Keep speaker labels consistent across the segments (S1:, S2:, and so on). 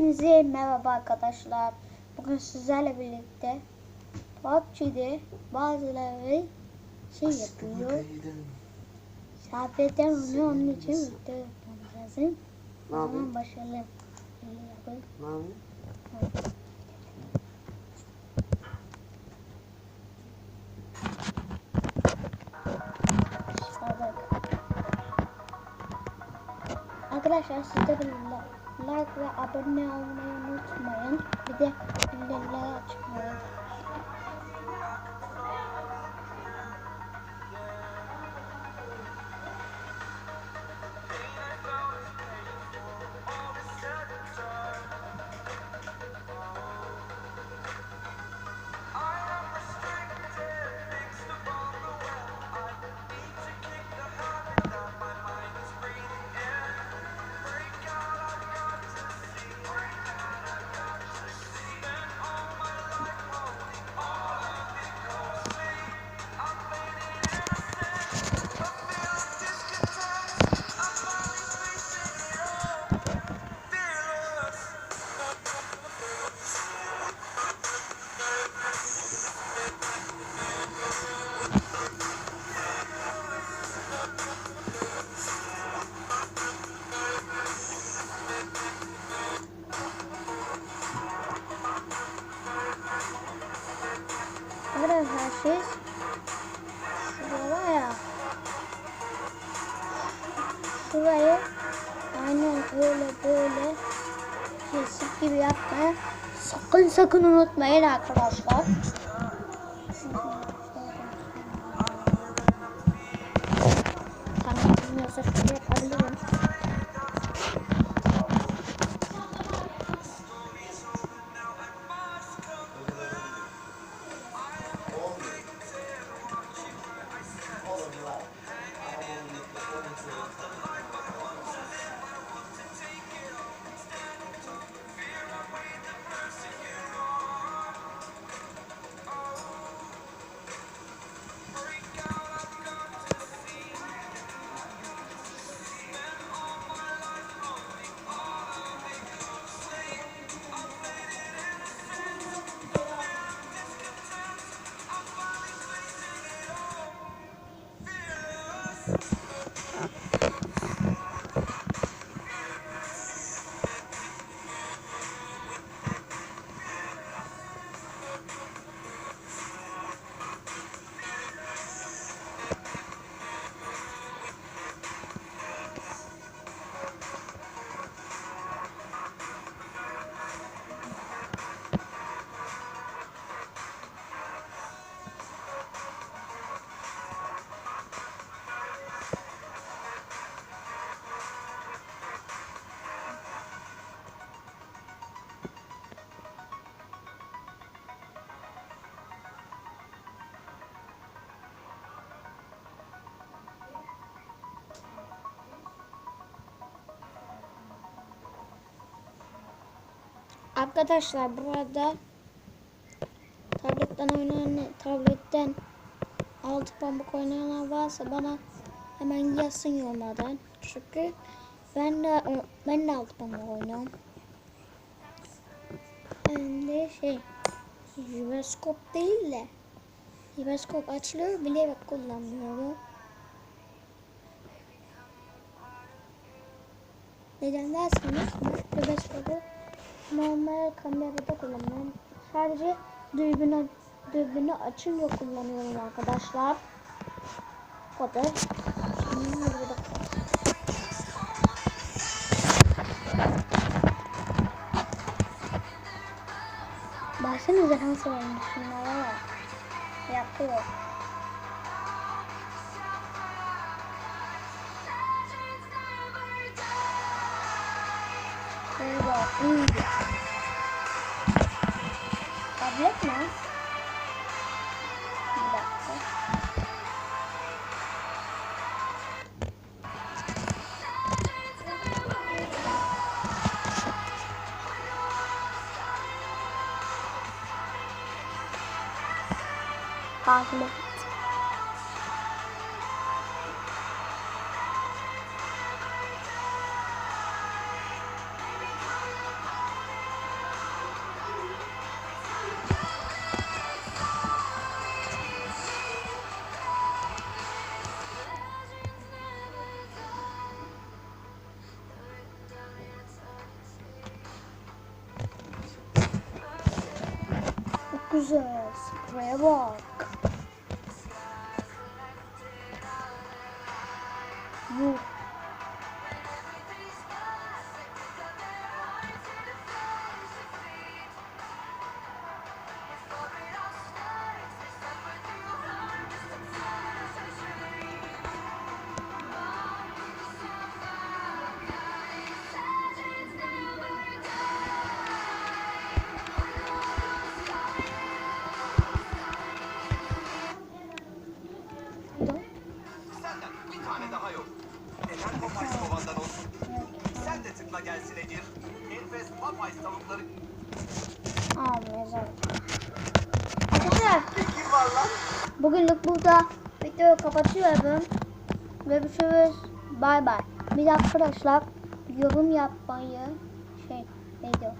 S1: Hepinize merhaba arkadaşlar. Bugün sizlerle birlikte PUBG'de bazıları şey yapıyor. Sabetten onu onun için video yapmamız lazım. Zaman başlayalım. Başladık. Arkadaşlar siz de bir li- like ve abone olmayı unutmayın. Bir de bildirimleri açmayı. Şurayı aynen öyle böyle kesip gibi yapmaya sakın sakın unutmayın arkadaşlar. Arkadaşlar burada tabletten oynayan tabletten altı pamuk oynayanlar varsa bana hemen yazsın yorumlardan. Çünkü ben de ben de altı pamuk oynuyorum. Ben de şey Jiroskop değil de Jiroskop açılıyor bilerek kullanmıyorum. Neden derseniz Jiroskop'u normal kamerada kullanıyorum. Sadece dürbünü, dürbünü açınca kullanıyorum arkadaşlar. O burada. Baksanıza nasıl olmuş şunlara. Yapıyor. Şöyle bak. Mi? Bir dakika. Tablet. Çok güzel. Spreye bak. Yuh.
S2: Tavukları
S1: Abi mezar. Arkadaşlar
S2: kim var lan?
S1: bugünlük burada videoyu kapatıyorum. Görüşürüz. Bay bay. Bir arkadaşlar yorum yapmayı şey neydi o?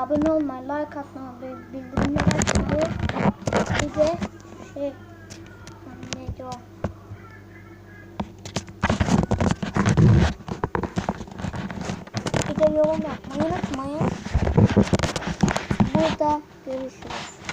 S1: Abone olmayı, like atmayı, bildirimleri açmayı bir şey neydi o? Bir de yorum yapmayı unutmayın. Burada görüşürüz.